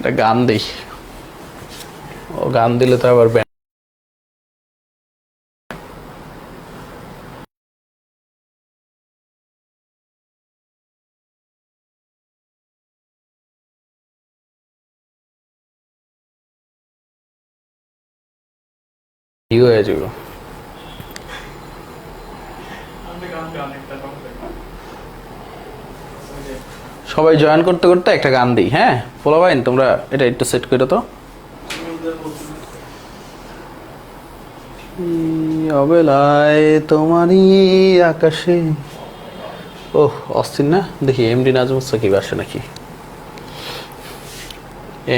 একটা গান দিই। ও গান দিলে তো আবার ইয়ে হয়ে যাবে সবাই জয়েন করতে করতে একটা গান দিই হ্যাঁ? পোলাবাইন তোমরা এটা একটু সেট করে তো। অবেলায় তোমারই আকাশে? ওহ, অস্থির না? দেখি এমডি নাজমুস সাকিব আসে নাকি?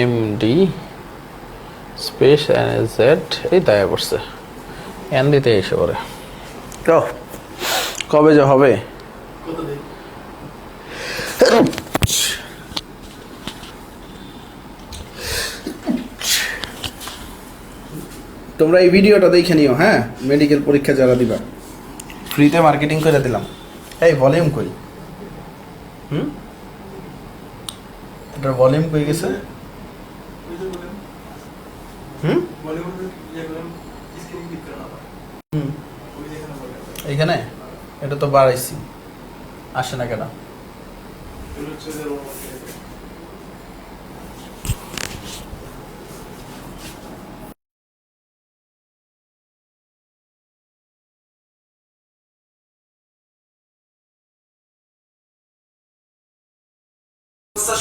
এমডি স্পেস জেড এই দয়া পড়ছে। এন দিতে এসে পড়ে। কবে যে হবে? তোমরা এই ভিডিওটা দেখে নিও হ্যাঁ? মেডিকেল পরীক্ষা যারা দিবা। ফ্রিতে মার্কেটিং করে দিলাম। এই ভলিউম কই? হুম? ভলিউম কই গেছে? হুম। এইখানে? এটা তো বাড়াইছি। আসে না কেন?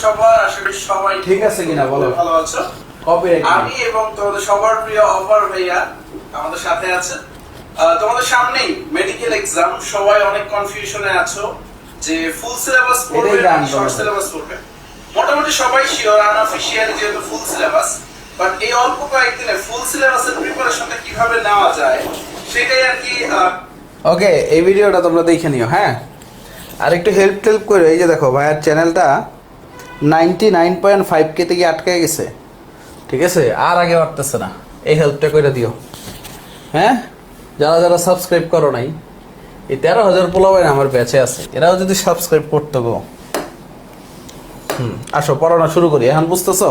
সবার আশা করি সবাই ঠিক আছে কিনা বলো। ভালো আছো? আমি এবং তোমাদের সবার প্রিয় অফার ভাইয়া আমাদের সাথে আছে। তোমাদের সামনেই মেডিকেল এক্সাম সবাই অনেক কনফিউশনে আছো। যে ফুল সিলেবাস পড়বে শর্ট সিলেবাস পড়বে। মোটামুটি সবাই শিওর আনঅফিশিয়ালি যেহেতু ফুল সিলেবাস বাট এই অল্প কয়েকদিনে ফুল সিলেবাসের প্রিপারেশনটা কীভাবে নেওয়া যায় সেটাই আর কি ওকে এই ভিডিওটা তোমরা দেখে নিও হ্যাঁ? আর একটু হেল্প টেল্প করে এই যে দেখো ভাইয়ার চ্যানেলটা নাইনটি নাইন পয়েন্ট ফাইভ কে থেকে আটকে গেছে। ঠিক আছে? আর আগে বাড়তেছে না। এই হেল্পটা করে দিও। হ্যাঁ? যারা যারা সাবস্ক্রাইব করো নাই এই তেরো হাজার পোলাবেন আমার ব্যাচে আছে। এরাও যদি সাবস্ক্রাইব করতে গো। হুম, আসো, পড়ানো শুরু করি। এখন বুঝতেছো?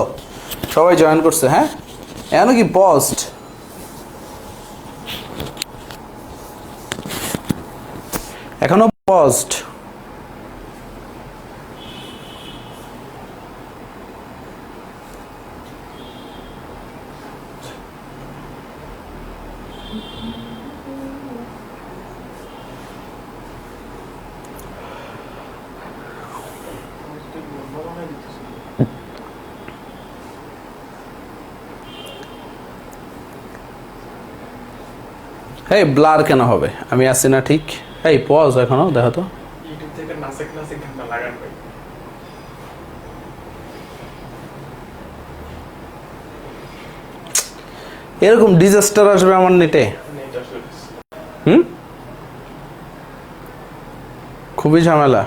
সবাই জয়েন করছে হ্যাঁ? এখন কি পোস্ট এখনও পজড এই ব্লার কেন হবে? আমি আছি না ঠিক। এই পজ এখনও দেখো তো। এরকম ডিজাস্টার আসবে আমার নেটে। হুম? খুবই ঝামেলা।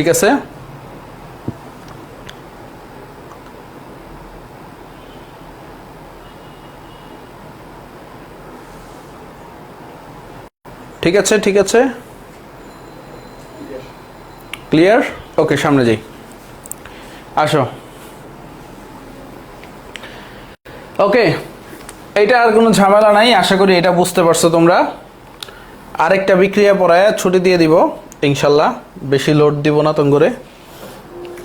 ঠিক আছে? ঠিক আছে ঠিক আছে। ক্লিয়ার ওকে সামনে যাই। আসো। ওকে এটা আর কোনো ঝামেলা নাই, আশা করি এটা বুঝতে পারছ তোমরা। আরেকটা বিক্রিয়া পড়ায় ছুটি দিয়ে দিব। ইনশাল্লাহ বেশি লোড দিব না করে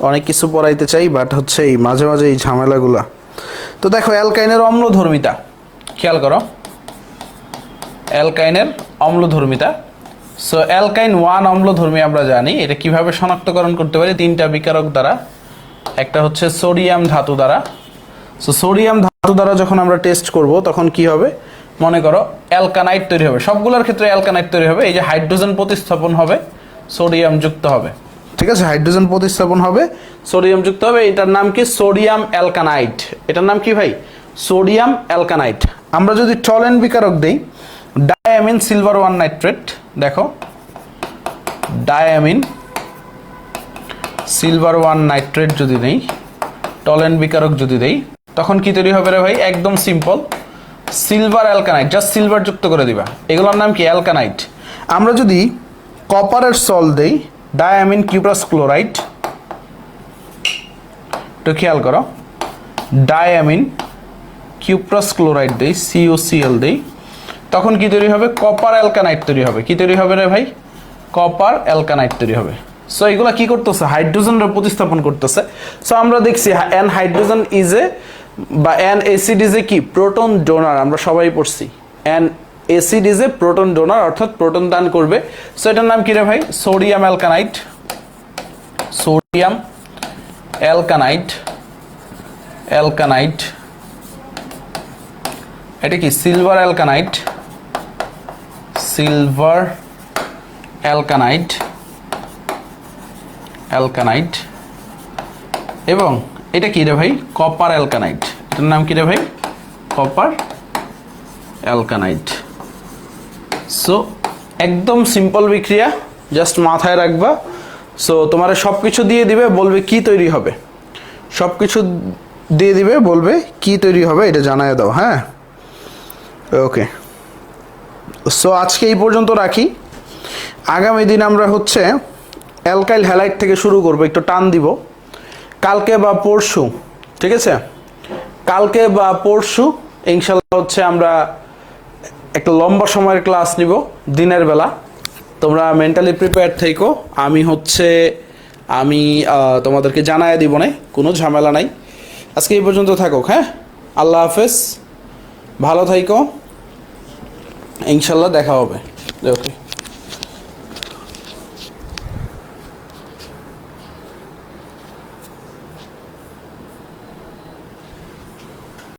অনেক কিছু পড়াইতে চাই বাট হচ্ছে এই মাঝে মাঝে এই ঝামেলাগুলা। তো দেখো অ্যালকাইনের অম্লধর্মিতা। খেয়াল করো। অ্যালকাইনের অম্লধর্মিতা। সো অ্যালকাইন ওয়ান অম্লধর্মী আমরা জানি, এটা কীভাবে শনাক্তকরণ করতে পারি? তিনটা বিকারক দ্বারা। একটা হচ্ছে সোডিয়াম ধাতু দ্বারা। সো সোডিয়াম ধাতু দ্বারা যখন আমরা টেস্ট করব, তখন কি হবে? মনে করো অ্যালকানাইট তৈরি হবে। সবগুলোর ক্ষেত্রে অ্যালকানাইট তৈরি হবে। এই যে হাইড্রোজেন প্রতিস্থাপন হবে। সোডিয়াম যুক্ত হবে। ঠিক আছে হাইড্রোজেন প্রতিস্থাপন হবে। সোডিয়াম যুক্ত হবে এটার নাম কি? Sodium alkynide. এটার নাম কি ভাই? Sodium alkynide. আমরা যদি টলেন বিকারক দেই ডায়ামিন সিলভার ওয়ান নাইট্রেট দেখো। ডায়ামিন সিলভার ওয়ান নাইট্রেট যদি নেই টলেন বিকারক যদি দেই তখন কি তৈরি হবে রে ভাই? একদম simple. Silver alkynide just silver যুক্ত করে দিবা। এগুলোর নাম কি? অ্যালকানাইট। আমরা যদি কপারের সল দেই ডায়ামিন কিউপ্রাস ক্লোরাইড একটু খেয়াল করো। ডায়ামিন কিউপ্রাস ক্লোরাইড দেই সিওসিএল দেই। তখন কি তৈরি হবে? কপার অ্যালকানাইট তৈরি হবে। কি তৈরি হবে রে ভাই? কপার অ্যালকানাইট তৈরি হবে। সো এগুলা কি করতেছে? হাইড্রোজেনের প্রতিস্থাপন করতেছে। সো আমরা দেখছি এন হাইড্রোজেন ইজ এ বা এন এসিড ইজ এ কি? প্রোটন ডোনার আমরা সবাই পড়ছি। An acid a proton donor, অর্থাৎ প্রোটন দান করবে। সো এটার নাম কি রে ভাই? Sodium alkynide. Sodium alkynide. Alkynide. এটা কি? Silver alkynide. Silver alkynide. Alkynide. এবং এটা কি রে ভাই? Copper alkynide. এটার নাম কি রে ভাই? Copper alkynide. সো একদম সিম্পল বিক্রিয়া জাস্ট মাথায় রাখবা। সো তোমার সব কিছু দিয়ে দিবে, বলবে কি তৈরি হবে। সব কিছু দিয়ে দিবে, বলবে কি তৈরি হবে, এটা জানায় দাও হ্যাঁ? ওকে সো আজকে এই পর্যন্ত রাখি। আগামী দিন আমরা হচ্ছে অ্যালকাইল হ্যালাইট থেকে শুরু করব, একটু টান দিব। কালকে বা পরশু, ঠিক আছে? কালকে বা পরশু, ইনশাল্লাহ হচ্ছে আমরা একটা লম্বা সময়ের ক্লাস নিব, দিনের বেলা। তোমরা মেন্টালি প্রিপেয়ার থেকো আমি হচ্ছে, আমি তোমাদেরকে জানায় দিব না কোনো ঝামেলা নাই। আজকে এই পর্যন্ত থাকো হ্যাঁ? আল্লাহ হাফেজ। ভালো থাইকো। ইনশাল্লাহ দেখা হবে। ওকে